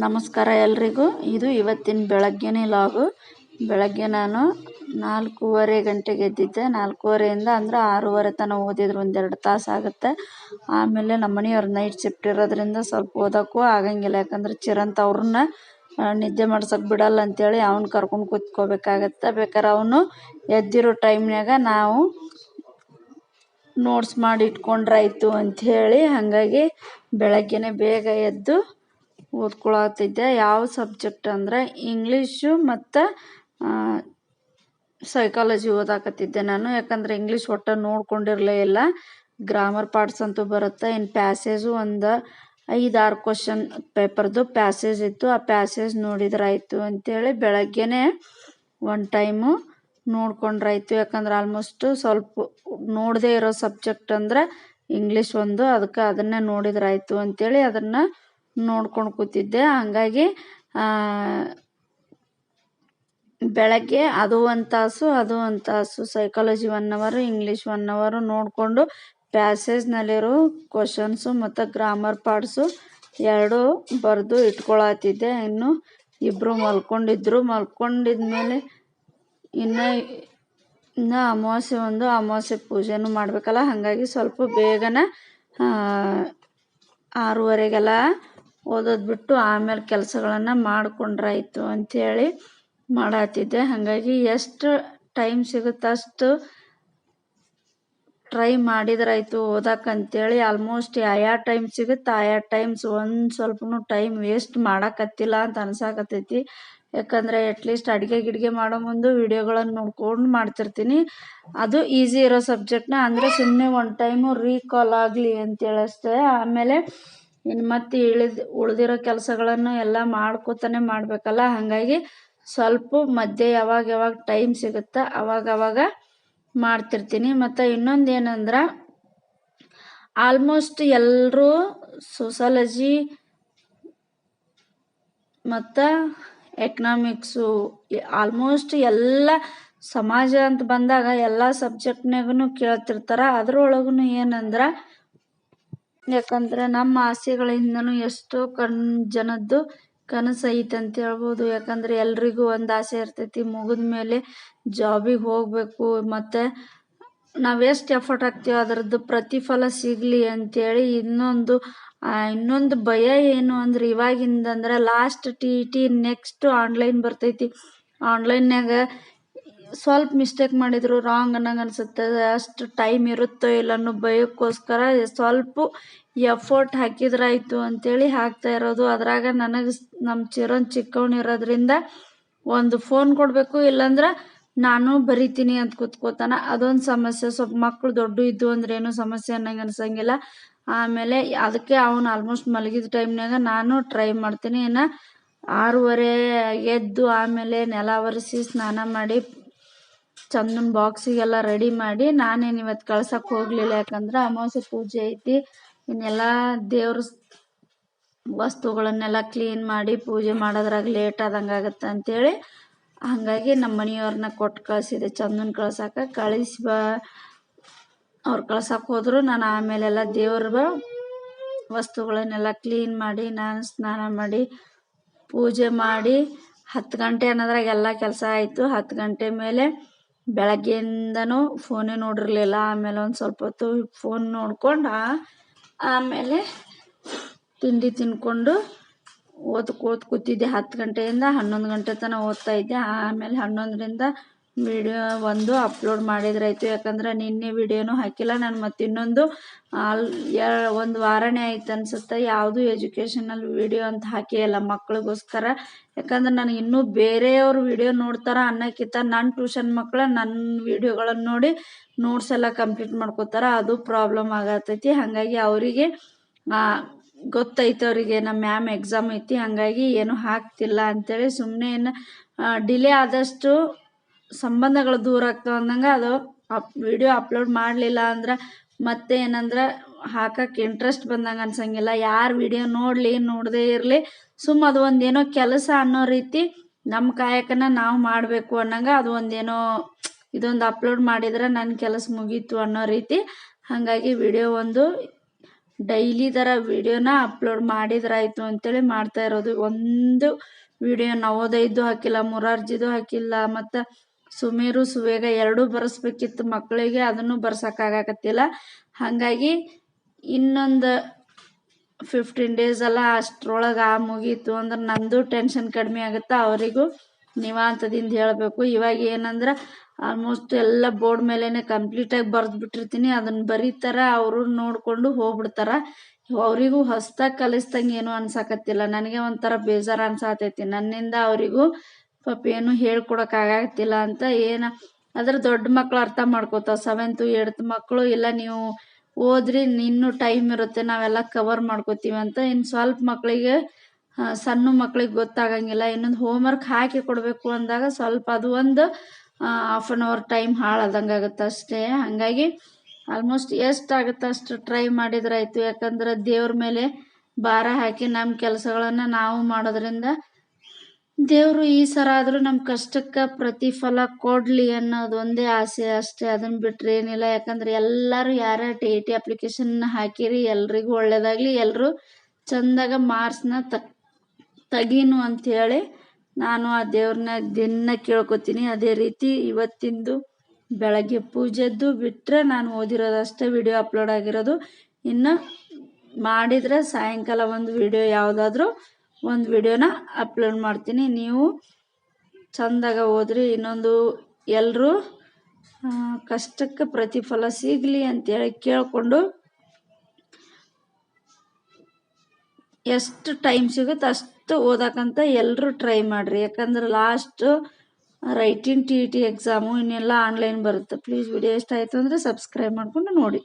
ನಮಸ್ಕಾರ ಎಲ್ರಿಗೂ. ಇದು ಇವತ್ತಿನ ಬೆಳಗ್ಗೆನೇ ಲಾಗು. ಬೆಳಗ್ಗೆ ನಾನು ನಾಲ್ಕೂವರೆ ಗಂಟೆಗೆ ಎದ್ದಿದ್ದೆ. ನಾಲ್ಕೂವರೆಯಿಂದ ಅಂದರೆ ಆರೂವರೆ ತನಕ ಓದಿದ್ರು, ಒಂದೆರಡು ತಾಸು ಆಗುತ್ತೆ. ಆಮೇಲೆ ನಮ್ಮ ಮನೆಯವ್ರು ನೈಟ್ ಶಿಫ್ಟ್ ಇರೋದ್ರಿಂದ ಸ್ವಲ್ಪ ಓದೋಕ್ಕೂ ಆಗಂಗಿಲ್ಲ. ಯಾಕಂದ್ರೆ ಚಿರಂತ ಅವ್ರನ್ನ ನಿದ್ದೆ ಮಾಡ್ಸೋಕೆ ಬಿಡಲ್ಲ ಅಂತೇಳಿ ಅವ್ನ ಕರ್ಕೊಂಡು ಕೂತ್ಕೋಬೇಕಾಗತ್ತೆ. ಬೇಕಾದ್ರೆ ಅವನು ಎದ್ದಿರೋ ಟೈಮ್ನಾಗ ನಾವು ನೋಟ್ಸ್ ಮಾಡಿ ಇಟ್ಕೊಂಡ್ರಾಯ್ತು ಅಂಥೇಳಿ ಹಾಗಾಗಿ ಬೆಳಗ್ಗೆನೇ ಬೇಗ ಎದ್ದು ಓದ್ಕೊಳತ್ತಿದ್ದೆ. ಯಾವ ಸಬ್ಜೆಕ್ಟ್ ಅಂದರೆ ಇಂಗ್ಲೀಷು ಮತ್ತು ಸೈಕಾಲಜಿ ಓದಾಕತ್ತಿದ್ದೆ ನಾನು. ಯಾಕಂದ್ರೆ ಇಂಗ್ಲೀಷ್ ಒಟ್ಟು ನೋಡ್ಕೊಂಡಿರಲೇ ಇಲ್ಲ. ಗ್ರಾಮರ್ ಪಾರ್ಟ್ಸ್ ಅಂತೂ ಬರುತ್ತೆ. ಇನ್ನು ಪ್ಯಾಸೇಜು ಒಂದು ಐದಾರು ಕ್ವಶನ್ ಪೇಪರ್ದು ಪ್ಯಾಸೇಜ್ ಇತ್ತು. ಆ ಪ್ಯಾಸೇಜ್ ನೋಡಿದ್ರಾಯ್ತು ಅಂತೇಳಿ ಬೆಳಗ್ಗೆನೇ ಒನ್ ಟೈಮು ನೋಡ್ಕೊಂಡ್ರಾಯ್ತು ಯಾಕಂದ್ರೆ ಆಲ್ಮೋಸ್ಟು ಸ್ವಲ್ಪ ನೋಡದೇ ಇರೋ ಸಬ್ಜೆಕ್ಟ್ ಅಂದರೆ ಇಂಗ್ಲೀಷ್ ಒಂದು. ಅದಕ್ಕೆ ಅದನ್ನೇ ನೋಡಿದ್ರಾಯ್ತು ಅಂತೇಳಿ ಅದನ್ನು ನೋಡ್ಕೊಂಡು ಕೂತಿದ್ದೆ. ಹಾಗಾಗಿ ಬೆಳಗ್ಗೆ ಅದು ಒಂದು ತಾಸು, ಅದು ಒಂದು ತಾಸು ಸೈಕಾಲಜಿ ಒನ್ ಅವರು ಇಂಗ್ಲೀಷ್ ಒನ್ ಅವರು ನೋಡಿಕೊಂಡು ಪ್ಯಾಸೇಜ್ನಲ್ಲಿರೋ ಕ್ವಶನ್ಸು ಮತ್ತು ಗ್ರಾಮರ್ ಪಾರ್ಟ್ಸು ಎರಡೂ ಬರೆದು ಇಟ್ಕೊಳತ್ತಿದ್ದೆ ಇನ್ನು ಇಬ್ಬರು ಮಲ್ಕೊಂಡಿದ್ರು. ಮಲ್ಕೊಂಡಿದ್ಮೇಲೆ ಇನ್ನು ಇನ್ನು ಅಮಾವಾಸ್ಯೆ ಒಂದು, ಅಮಾವಾಸ್ಯೆ ಪೂಜೆನೂ ಮಾಡಬೇಕಲ್ಲ. ಹಾಗಾಗಿ ಸ್ವಲ್ಪ ಬೇಗನೆ ಆರೂವರೆಗೆಲ್ಲ ಓದೋದು ಬಿಟ್ಟು ಆಮೇಲೆ ಕೆಲಸಗಳನ್ನು ಮಾಡಿಕೊಂಡ್ರಾಯ್ತು ಅಂಥೇಳಿ ಮಾಡತ್ತಿದ್ದೆ ಹಾಗಾಗಿ ಎಷ್ಟು ಟೈಮ್ ಸಿಗುತ್ತೆ ಅಷ್ಟು ಟ್ರೈ ಮಾಡಿದ್ರಾಯ್ತು ಓದಕ್ಕೆ ಅಂತೇಳಿ ಆಲ್ಮೋಸ್ಟ್ ಆಯಾ ಟೈಮ್ ಸಿಗುತ್ತೆ ಆಯಾ ಟೈಮ್ಸ್ ಒಂದು ಸ್ವಲ್ಪನು ಟೈಮ್ ವೇಸ್ಟ್ ಮಾಡಕತ್ತಿಲ್ಲ ಅಂತ ಅನ್ಸಾಕತ್ತೈತಿ. ಯಾಕಂದರೆ ಅಟ್ಲೀಸ್ಟ್ ಅಡುಗೆ ಗಿಡಿಗೆ ಮಾಡೋ ಮುಂದೆ ವಿಡಿಯೋಗಳನ್ನು ನೋಡ್ಕೊಂಡು ಮಾಡ್ತಿರ್ತೀನಿ. ಅದು ಈಸಿ ಇರೋ ಸಬ್ಜೆಕ್ಟ್ನ ಅಂದರೆ ಸುಮ್ಮನೆ ಒನ್ ಟೈಮು ರೀಕಾಲ್ ಆಗಲಿ ಅಂತೇಳಿ ಅಷ್ಟೇ ಆಮೇಲೆ ಇನ್ನು ಮತ್ತೆ ಇಳಿದು, ಉಳಿದಿರೋ ಕೆಲಸಗಳನ್ನು ಎಲ್ಲ ಮಾಡ್ಕೋತಾನೆ ಮಾಡಬೇಕಲ್ಲ? ಹಾಗಾಗಿ ಸ್ವಲ್ಪ ಮಧ್ಯೆ ಯಾವಾಗ ಯಾವಾಗ ಟೈಮ್ ಸಿಗುತ್ತೆ ಅವಾಗ ಅವಾಗ ಮಾಡ್ತಿರ್ತೀನಿ. ಮತ್ತು ಇನ್ನೊಂದು ಏನಂದ್ರೆ ಆಲ್ಮೋಸ್ಟ್ ಎಲ್ಲರೂ ಸೋಸಾಲಜಿ ಮತ್ತು ಎಕನಾಮಿಕ್ಸು ಆಲ್ಮೋಸ್ಟ್ ಎಲ್ಲ ಸಮಾಜ ಅಂತ ಬಂದಾಗ ಎಲ್ಲ ಸಬ್ಜೆಕ್ಟ್ನಾಗೂ ಕೇಳ್ತಿರ್ತಾರೆ. ಅದ್ರೊಳಗೂ ಏನಂದ್ರೆ ಯಾಕಂದ್ರೆ ನಮ್ಮ ಆಸೆಗಳಿಂದನೂ ಎಷ್ಟೋ ಕಣ್ ಜನದ್ದು ಕನಸು ಐತೆ ಅಂತ ಹೇಳ್ಬೋದು. ಯಾಕಂದ್ರೆ ಎಲ್ರಿಗೂ ಒಂದು ಆಸೆ ಇರ್ತೈತಿ, ಮುಗಿದ ಮೇಲೆ ಜಾಬಿಗೆ ಹೋಗಬೇಕು. ಮತ್ತು ನಾವು ಎಷ್ಟು ಎಫರ್ಟ್ ಹಾಕ್ತೀವಿ ಅದರದ್ದು ಪ್ರತಿಫಲ ಸಿಗಲಿ ಅಂತೇಳಿ ಇನ್ನೊಂದು ಇನ್ನೊಂದು ಭಯ ಏನು ಅಂದ್ರೆ ಇವಾಗಿಂದಂದ್ರೆ last T T next online ಬರ್ತೈತಿ. ಆನ್ಲೈನ್ಯಾಗ ಸ್ವಲ್ಪ ಮಿಸ್ಟೇಕ್ ಮಾಡಿದ್ರು ರಾಂಗ್ ಅನ್ನಂಗೆ ಅನ್ಸುತ್ತೆ. ಅಷ್ಟು ಟೈಮ್ ಇರುತ್ತೋ ಇಲ್ಲ ಅನ್ನೋ ಭಯಕ್ಕೋಸ್ಕರ ಸ್ವಲ್ಪ ಎಫರ್ಟ್ ಹಾಕಿದ್ರಾಯ್ತು ಅಂತೇಳಿ ಹಾಕ್ತಾ ಇರೋದು. ಅದ್ರಾಗ ನನಗೆ ನಮ್ಮ ಚಿರೋನ್ ಚಿಕ್ಕವನಿರೋದ್ರಿಂದ ಒಂದು ಫೋನ್ ಕೊಡಬೇಕು, ಇಲ್ಲಾಂದ್ರೆ ನಾನು ಬರಿತೀನಿ ಅಂತ ಕೂತ್ಕೋತಾನ. ಅದೊಂದು ಸಮಸ್ಯೆ. ಸ್ವಲ್ಪ ಮಕ್ಕಳು ದೊಡ್ಡ ಇದ್ದು ಅಂದ್ರೆ ಏನು ಸಮಸ್ಯೆ ಅನ್ನಂಗೆ ಅನ್ಸಂಗಿಲ್ಲ. ಆಮೇಲೆ ಅದಕ್ಕೆ ಅವನು ಆಲ್ಮೋಸ್ಟ್ ಮಲಗಿದ ಟೈಮ್ನಾಗ ನಾನು ಟ್ರೈ ಮಾಡ್ತೀನಿ. ಇನ್ನು ಆರೂವರೆ ಎದ್ದು ಆಮೇಲೆ ನೆಲ ಒರೆಸಿ ಸ್ನಾನ ಮಾಡಿ ಚಂದನ ಬಾಕ್ಸಿಗೆಲ್ಲ ರೆಡಿ ಮಾಡಿ ನಾನೇನು ಇವತ್ತು ಕಳ್ಸಕ್ಕೆ ಹೋಗಲಿಲ್ಲ. ಯಾಕಂದ್ರೆ ಅಮಾವಾಸ್ಯೆ ಪೂಜೆ ಐತಿ. ಇನ್ನೆಲ್ಲ ದೇವ್ರ ವಸ್ತುಗಳನ್ನೆಲ್ಲ ಕ್ಲೀನ್ ಮಾಡಿ ಪೂಜೆ ಮಾಡೋದ್ರಾಗ ಲೇಟ್ ಆದಂಗೆ ಆಗುತ್ತೆ ಅಂಥೇಳಿ ಹಾಗಾಗಿ ನಮ್ಮ ಮನೆಯವ್ರನ್ನ ಕೊಟ್ಟು ಕಳಿಸಿದೆ. ಚಂದನ್ ಕಳ್ಸಕ್ಕೆ ಕಳಿಸಿ ಬಾ. ಅವ್ರು ಕಳ್ಸಕ್ಕೆ ಹೋದ್ರು ನಾನು ಆಮೇಲೆಲ್ಲ ದೇವ್ರ ವಸ್ತುಗಳನ್ನೆಲ್ಲ ಕ್ಲೀನ್ ಮಾಡಿ ನಾನು ಸ್ನಾನ ಮಾಡಿ ಪೂಜೆ ಮಾಡಿ ಹತ್ತು ಗಂಟೆ ಅನ್ನೋದ್ರಾಗ ಎಲ್ಲ ಕೆಲಸ ಆಯಿತು. ಹತ್ತು ಗಂಟೆ ಮೇಲೆ ಬೆಳಗ್ಗೆಯಿಂದನೂ ಫೋನೇ ನೋಡಿರಲಿಲ್ಲ. ಆಮೇಲೆ ಒಂದು ಸ್ವಲ್ಪ ಹೊತ್ತು ಫೋನ್ ನೋಡ್ಕೊಂಡು ಆಮೇಲೆ ತಿಂಡಿ ತಿನ್ಕೊಂಡು ಓದ್ಕೋತ ಕೂತಿದ್ದೆ. ಹತ್ತು ಗಂಟೆಯಿಂದ ಹನ್ನೊಂದು ಗಂಟೆ ತನಕ ಓದ್ತಾ ಇದ್ದೆ. ಆಮೇಲೆ ಹನ್ನೊಂದರಿಂದ ವಿಡಿಯೋ ಒಂದು ಅಪ್ಲೋಡ್ ಮಾಡಿದ್ರಾಯ್ತು. ಯಾಕಂದ್ರೆ ನಿನ್ನೆ ವಿಡಿಯೋನೂ ಹಾಕಿಲ್ಲ, ನಾನು ಮತ್ತು ಇನ್ನೊಂದು ಒಂದು ವಾರನೇ ಆಯ್ತು ಅನ್ಸುತ್ತೆ. ಯಾವುದು ಎಜುಕೇಷನಲ್ ವಿಡಿಯೋ ಅಂತ ಹಾಕೇ ಇಲ್ಲ ಮಕ್ಳಿಗೋಸ್ಕರ. ಯಾಕಂದ್ರೆ ನನಗೆ ಇನ್ನೂ ಬೇರೆಯವ್ರ ವಿಡಿಯೋ ನೋಡ್ತಾರ ಅನ್ನೋಕ್ಕಿಂತ ನನ್ನ ಟ್ಯೂಷನ್ ಮಕ್ಕಳು ನನ್ನ ವಿಡಿಯೋಗಳನ್ನು ನೋಡಿ ನೋಟ್ಸ್ ಎಲ್ಲ ಕಂಪ್ಲೀಟ್ ಮಾಡ್ಕೋತಾರ, ಅದು ಪ್ರಾಬ್ಲಮ್ ಆಗತೈತಿ. ಹಾಗಾಗಿ ಅವರಿಗೆ ಗೊತ್ತೈತೆ ಅವರಿಗೆ ನಮ್ಮ ಮ್ಯಾಮ್ ಎಕ್ಸಾಮ್ ಐತಿ, ಹಾಗಾಗಿ ಏನು ಹಾಕ್ತಿಲ್ಲ ಅಂತೇಳಿ ಸುಮ್ಮನೆ ಏನು ಡಿಲೇ ಆದಷ್ಟು ಸಂಬಂಧಗಳು ದೂರ ಆಗ್ತಾವೆ ಅಂದಂಗೆ ಅದು ಅಪ್ ವಿಡಿಯೋ ಅಪ್ಲೋಡ್ ಮಾಡಲಿಲ್ಲ ಅಂದ್ರೆ ಮತ್ತೆ ಏನಂದ್ರೆ ಹಾಕಕ್ಕೆ ಇಂಟ್ರೆಸ್ಟ್ ಬಂದಂಗೆ ಅನ್ಸಂಗಿಲ್ಲ. ಯಾರು ವಿಡಿಯೋ ನೋಡಲಿ, ನೋಡದೇ ಇರಲಿ ಸುಮ್ಮ ಅದು ಒಂದೇನೋ ಕೆಲಸ ಅನ್ನೋ ರೀತಿ ನಮ್ಮ ಕಾಯಕನ ನಾವು ಮಾಡಬೇಕು ಅನ್ನಂಗೆ ಅದು ಒಂದೇನೋ ಇದೊಂದು ಅಪ್ಲೋಡ್ ಮಾಡಿದ್ರೆ ನನ್ನ ಕೆಲಸ ಮುಗೀತು ಅನ್ನೋ ರೀತಿ ಹಾಗಾಗಿ ವಿಡಿಯೋ ಒಂದು ಡೈಲಿ ಥರ ವಿಡಿಯೋನ ಅಪ್ಲೋಡ್ ಮಾಡಿದ್ರಾಯ್ತು ಅಂತೇಳಿ ಮಾಡ್ತಾ ಇರೋದು. ಒಂದು ವಿಡಿಯೋ ನವೋದಯದ್ದು ಹಾಕಿಲ್ಲ, ಮುರಾರ್ಜಿದು ಹಾಕಿಲ್ಲ, ಮತ್ತು ಸುಮೇರು, ಸುವೇಗ ಎರಡೂ ಬರೆಸ್ಬೇಕಿತ್ತು ಮಕ್ಕಳಿಗೆ, ಅದನ್ನು ಬರ್ಸೋಕ್ಕಾಗಕತ್ತಿಲ್ಲ. ಹಾಗಾಗಿ ಇನ್ನೊಂದು ಫಿಫ್ಟೀನ್ ಡೇಸ್ ಎಲ್ಲ ಅಷ್ಟರೊಳಗೆ ಆ ಮುಗೀತು ಅಂದ್ರೆ ನಂದು ಟೆನ್ಷನ್ ಕಡಿಮೆ ಆಗುತ್ತೆ ಅವರಿಗೂ ನಿವಾಂತದಿಂದ ಹೇಳಬೇಕು. ಇವಾಗ ಏನಂದ್ರೆ ಆಲ್ಮೋಸ್ಟ್ ಎಲ್ಲ ಬೋರ್ಡ್ ಮೇಲೇ ಕಂಪ್ಲೀಟಾಗಿ ಬರೆದು ಬಿಟ್ಟಿರ್ತೀನಿ ಅದನ್ನು ಬರೀತಾರ ಅವರು ನೋಡಿಕೊಂಡು ಹೋಗ್ಬಿಡ್ತಾರೆ. ಅವರಿಗೂ ಹೊಸ್ದಾಗಿ ಕಲಿಸ್ದಂಗೆ ಏನೂ ಅನ್ಸಕತ್ತಿಲ್ಲ. ನನಗೆ ಒಂಥರ ಬೇಜಾರು ಅನ್ಸಾತೈತಿ. ನನ್ನಿಂದ ಅವರಿಗೂ ಪಾಪ ಏನು ಹೇಳ್ಕೊಡಕ್ಕಾಗತ್ತಿಲ್ಲ ಅಂತ ಏನ, ಆದ್ರೆ ದೊಡ್ಡ ಮಕ್ಳು ಅರ್ಥ ಮಾಡ್ಕೋತಾವ. ಸೆವೆಂತು eighth ಮಕ್ಕಳು ಇಲ್ಲ ನೀವು ಓದ್ರಿ, ಇನ್ನೂ ಟೈಮ್ ಇರುತ್ತೆ, ನಾವೆಲ್ಲ ಕವರ್ ಮಾಡ್ಕೋತೀವಿ ಅಂತ ಇನ್ನು ಸ್ವಲ್ಪ ಮಕ್ಕಳಿಗೆ ಸಣ್ಣ ಮಕ್ಳಿಗೆ ಗೊತ್ತಾಗಂಗಿಲ್ಲ. ಇನ್ನೊಂದು ಹೋಮ್ವರ್ಕ್ ಹಾಕಿ ಕೊಡಬೇಕು ಅಂದಾಗ ಸ್ವಲ್ಪ ಅದು ಒಂದು ಹಾಫ್ ಆನ್ ಅವರ್ ಟೈಮ್ ಹಾಳಾದಂಗೆ ಆಗುತ್ತೆ ಅಷ್ಟೇ. ಹಾಗಾಗಿ ಆಲ್ಮೋಸ್ಟ್ ಎಷ್ಟಾಗುತ್ತೆ ಅಷ್ಟು ಟ್ರೈ ಮಾಡಿದ್ರಾಯ್ತು ಯಾಕಂದ್ರೆ ದೇವ್ರ ಮೇಲೆ ಭಾರ ಹಾಕಿ ನಮ್ಮ ಕೆಲಸಗಳನ್ನು ನಾವು ಮಾಡೋದ್ರಿಂದ ದೇವರು ಈ ಸರ ಆದರೂ ನಮ್ಮ ಕಷ್ಟಕ್ಕೆ ಪ್ರತಿಫಲ ಕೊಡ್ಲಿ ಅನ್ನೋದು ಒಂದೇ ಆಸೆ ಅಷ್ಟೇ. ಅದನ್ನ ಬಿಟ್ರೆ ಏನಿಲ್ಲ. ಯಾಕಂದ್ರೆ ಎಲ್ಲರೂ ಯಾರ ಟಿ ಟಿ ಅಪ್ಲಿಕೇಶನ್ ಹಾಕಿರಿ, ಎಲ್ರಿಗೂ ಒಳ್ಳೇದಾಗ್ಲಿ. ಎಲ್ಲರೂ ಚಂದಾಗ ಮಾರ್ಕ್ಸ್ನ ತಗೀನು ಅಂತ ಹೇಳಿ ನಾನು ಆ ದೇವ್ರನ್ನ ದಿನ ಕೇಳ್ಕೊತೀನಿ. ಅದೇ ರೀತಿ ಇವತ್ತಿಂದು ಬೆಳಗ್ಗೆ ಪೂಜೆದ್ದು ಬಿಟ್ಟರೆ ನಾನು ಓದಿರೋದಷ್ಟೇ ವಿಡಿಯೋ ಅಪ್ಲೋಡ್ ಆಗಿರೋದು. ಇನ್ನು ಮಾಡಿದರೆ ಸಾಯಂಕಾಲ ಒಂದು ವಿಡಿಯೋ ಯಾವುದಾದ್ರೂ ಒಂದು ವಿಡಿಯೋನ ಅಪ್ಲೋಡ್ ಮಾಡ್ತೀನಿ. ನೀವು ಚಂದಾಗ ಹೋದ್ರಿ ಇನ್ನೊಂದು ಎಲ್ಲರೂ ಕಷ್ಟಕ್ಕೆ ಪ್ರತಿಫಲ ಸಿಗಲಿ ಅಂತೇಳಿ ಕೇಳಿಕೊಂಡು ಎಷ್ಟು ಟೈಮ್ ಸಿಗುತ್ತೆ ಅಷ್ಟು ಓದಕ್ಕಂತ ಎಲ್ಲರೂ ಟ್ರೈ ಮಾಡಿರಿ. ಯಾಕಂದ್ರೆ last writing, T E T exam ಇನ್ನೆಲ್ಲ ಆನ್ಲೈನ್ ಬರುತ್ತೆ. ಪ್ಲೀಸ್ ವಿಡಿಯೋ ಇಷ್ಟ ಅಂದರೆ ಸಬ್ಸ್ಕ್ರೈಬ್ ಮಾಡಿಕೊಂಡು ನೋಡಿ.